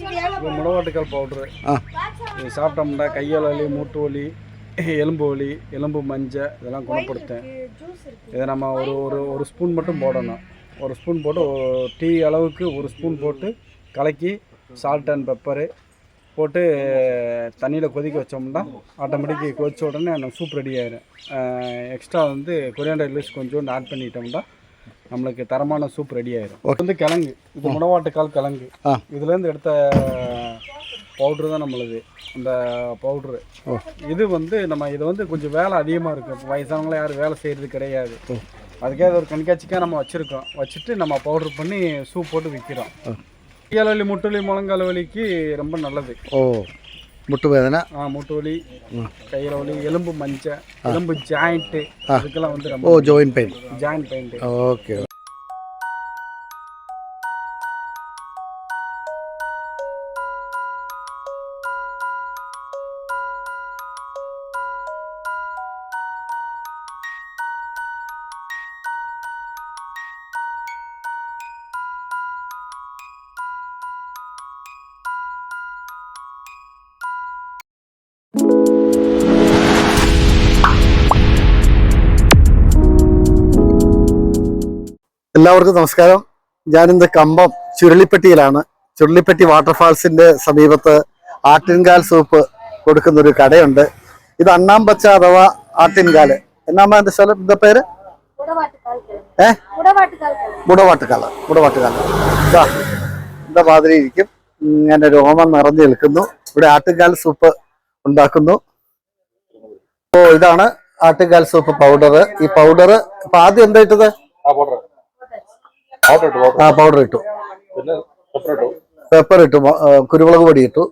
இது முடவாட்டுக்கால் பவுட்ரு இது சாப்பிட்டோம்னா கையால் வலி மூட்டு வலி எலும்பு வலி எலும்பு மஞ்சள் இதெல்லாம் குணப்படுத்தும். இதை நம்ம ஒரு ஒரு ஒரு ஸ்பூன் மட்டும் போடணும். ஒரு ஸ்பூன் போட்டு டீ அளவுக்கு ஒரு ஸ்பூன் போட்டு கலக்கி சால்ட் அண்ட் பெப்பரு போட்டு தண்ணியில் கொதிக்க வச்சோம்னா ஆட்டோமேட்டிக் கொதிச்ச உடனே நம்ம சூப் ரெடி ஆயிடும் எக்ஸ்ட்ரா வந்து கொரியாண்டர் லீஸ் கொஞ்சோண்டு ஆட் பண்ணிட்டோம்னா நம்மளுக்கு தரமான சூப் ரெடி ஆயிடும் வந்து கிழங்கு. இது முடவாட்டுக்கால் கிழங்கு. இதுலேருந்து எடுத்த பவுட்ரு தான் நம்மளுது. அந்த பவுட்ரு இது வந்து நம்ம இது வந்து கொஞ்சம் வேலை அதிகமாக இருக்கும் வயசானவங்கள யாரும் வேலை செய்கிறது கிடையாது. அதுக்காக ஒரு கண்காட்சிக்காக நம்ம வச்சுருக்கோம். வச்சுட்டு நம்ம பவுட்ரு பண்ணி சூப் போட்டு விற்கிறோம் கையால் வலி முட்டு வலி முழங்கால் வலிக்கு ரொம்ப நல்லது. ஓ. முட்டு வேதனை. ஆ முட்டு வலி கையில வலி எலும்பு மஞ்ச எலும்பு ஜாயிண்ட் அதுக்கெல்லாம் வந்து ஓ joint pain joint pain okay. എല്ലാവർക്കും നമസ്കാരം. ഞാനിന്ന് കമ്പം ചുരുളിപ്പെട്ടിയിലാണ്. ചുരുളിപ്പെട്ടി വാട്ടർഫാൾസിന്റെ സമീപത്ത് ആട്ടിൻകാൽ സൂപ്പ് കൊടുക്കുന്ന ഒരു കടയുണ്ട്. ഇത് അണ്ണാമ്പച്ച അഥവാ ആട്ടിൻകാൽ. എന്നാമ്മ എന്റെ സ്ഥലം? എന്താ പേര്? ഏ? മുടവാട്ടുകാല മുടവാട്ടുകാല എന്താ മാതിരി ഇരിക്കും. ഇങ്ങനെ രോമം നിറഞ്ഞു നിൽക്കുന്നു. ഇവിടെ ആട്ടിൻകാൽ സൂപ്പ് ഉണ്ടാക്കുന്നു. ഓ ഇതാണ് ആട്ടുകാൽ സൂപ്പ് പൗഡർ ഈ പൗഡർ ഇപ്പൊ ആദ്യം എന്താ ഇട്ടത്? ആ പൗഡർ ഇട്ടു പെപ്പർ ഇട്ടു. കുരുമുളക് പൊടി ഇട്ടു.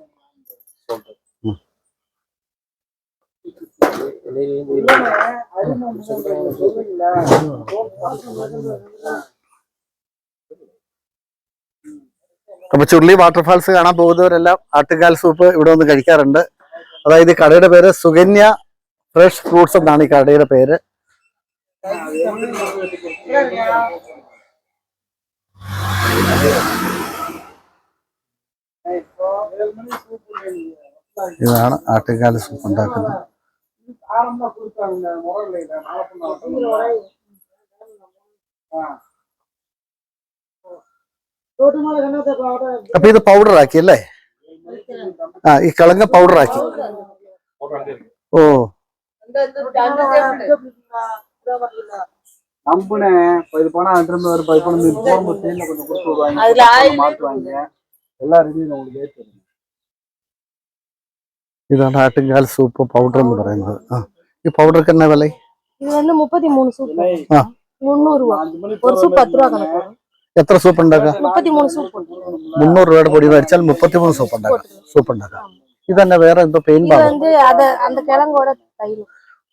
അപ്പൊ ചുരുളി വാട്ടർഫാൾസ് കാണാൻ പോകുന്നവരെല്ലാം ആട്ടുകാൽ സൂപ്പ് ഇവിടെ വന്ന് കഴിക്കാറുണ്ട്. അതായത് കടയുടെ പേര് സുകന്യ ഫ്രഷ് ഫ്രൂട്ട്സ് എന്നാണ് ഈ കടയുടെ പേര്. ഇതാണ് ആട്ടുകാൽ സൂപ്പ് ഉണ്ടാക്കുന്നത്. അപ്പൊ ഇത് പൗഡർ ആക്കി അല്ലേ? ആ ഈ കളങ്ക പൗഡർ ആക്കി. ഓ நம்புனேன் இப்போ இது போனால் திரும்ப ஒரு இப்போ இப்போ நம்ம போகும்போது தேனில் கொஞ்சம் கொடுத்து விடுவாங்க அப்புறம் மாற்றுவாங்க எல்லாம் ரெடி உங்களுக்கு ஏற்று ഇതാണ് ആട്ടുകാൽ സൂപ്പ് പൗഡർ എന്ന് പറയുന്നത് ആ ഈ പൗഡർക്ക് എന്നാ വില இது வந்து முப்பத்தி மூணு சூப் ஆ. முந்நூறு ரூபா அஞ்சு மணி ஒரு சூப் பத்து ரூபா கணக்கு வரும். എത്ര സൂപ്പ് ഉണ്ടാക്കാം முப்பத்தி மூணு சூப் போட்டு. മുന്നൂറ് രൂപയുടെ പൊടി മേടിച്ചാൽ മുപ്പത്തിമൂന്ന് സൂപ്പ് ഉണ്ടാക്കാം സൂപ്പ് ഉണ്ടാക്കാം ഇതന്നെ വേറെ എന്തോ പെയിൻ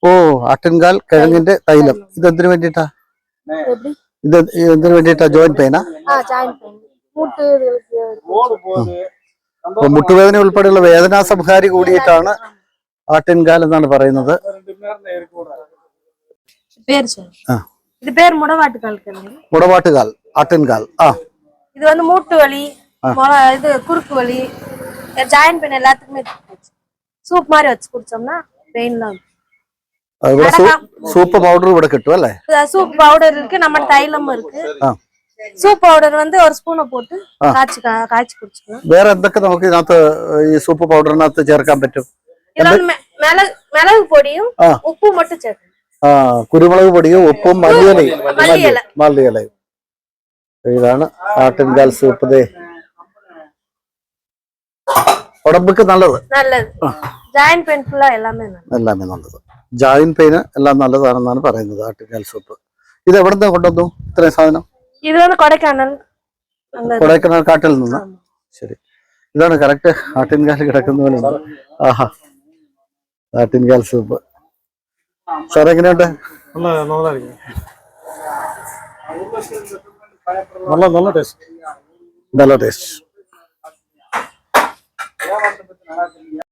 ഓ അട്ടൻകാൽ കിഴങ്ങിന്റെ തൈലം. ഇതെന്തിനു വേണ്ടിട്ടാ ഇത് എന്തിനു വേണ്ടിട്ടാ ജോയിന്റ് പെയിനാ മുട്ടുവേദന ഉൾപ്പെടെയുള്ള വേദനാ സംഹാരി കൂടിയിട്ടാണ് ആട്ടിൻകാൽ എന്നാണ് പറയുന്നത്. മുടവാട്ടുകാൽ ആട്ടിൻകാൽ ആ. ഇത് വന്ന് മൂട്ടുവലി ഇത് കുറുക്കുവലി ஜாயின் பண்ண எல்லாத்துக்குமே சூப் மாதிரி வச்சு குடிச்சோம்னா பெயின்லாம் ഇവിടെ സൂ- സൂപ്പ് പൗഡർ ഇവിടെ കിട്ടും അല്ലേ சூப் பவுடர் இருக்கு நம்ம தைலமும் இருக்கு ആ சூப் பவுடர் வந்து ஒரு ஸ்பூனை போட்டு காய்ச்சி கா- காய்ச்சி குடிச்சுக்கலாம் വേറെ എന്തൊക്കെ നമുക്ക് ഇതിനകത്ത് ഈ സൂപ്പ് പൗഡറിനകത്ത് ചേർക്കാൻ പറ്റും இதுல வந்து மெ- மிளகு மிளகு பொடியும் ஆ. உப்பு மட்டும் சேர்க்கணும் ആ കുരുമുളക് പൊടിയും ഉപ്പും മല്ലിയിലയും മല്ലിയില. മല്ലിയിലയും ഇതാണ് ആട്ടിൻകാൽ സൂപ്പ് ദേ ഉടമ്പുക്ക് നല്ലത് நல்லது ஜாயின் பெயின் ஃபுல்லா எல்லாமே நல்லது എല്ലാമേ നല്ലത് ജായിൻ പെയിന് എല്ലാം നല്ലതാണെന്നാണ് പറയുന്നത് ആട്ടുകാൽ സൂപ്പ് ഇത് എവിടെ നിന്ന് കൊണ്ടുവന്നു ഇത്രയും സാധനം இது வந்து கொடைக்கானல் அங்க இருக்கு. കൊടൈക്കനാൽ കാട്ടിൽ നിന്ന് ശരി ഇതാണ് കറക്റ്റ് ആട്ടിൻകാൽ കിടക്കുന്ന പോലെ ഉണ്ട്. ആഹാ ആട്ടിൻകാൽ സൂപ്പ് സാർ എങ്ങനെയുണ്ട് நல்லா நல்லா இருக்கு நல்லா நல்ல டேஸ்ட் നല്ല ടേസ്റ്റ് ஏமாற்றம் பத்தி நல்லா தெரியும்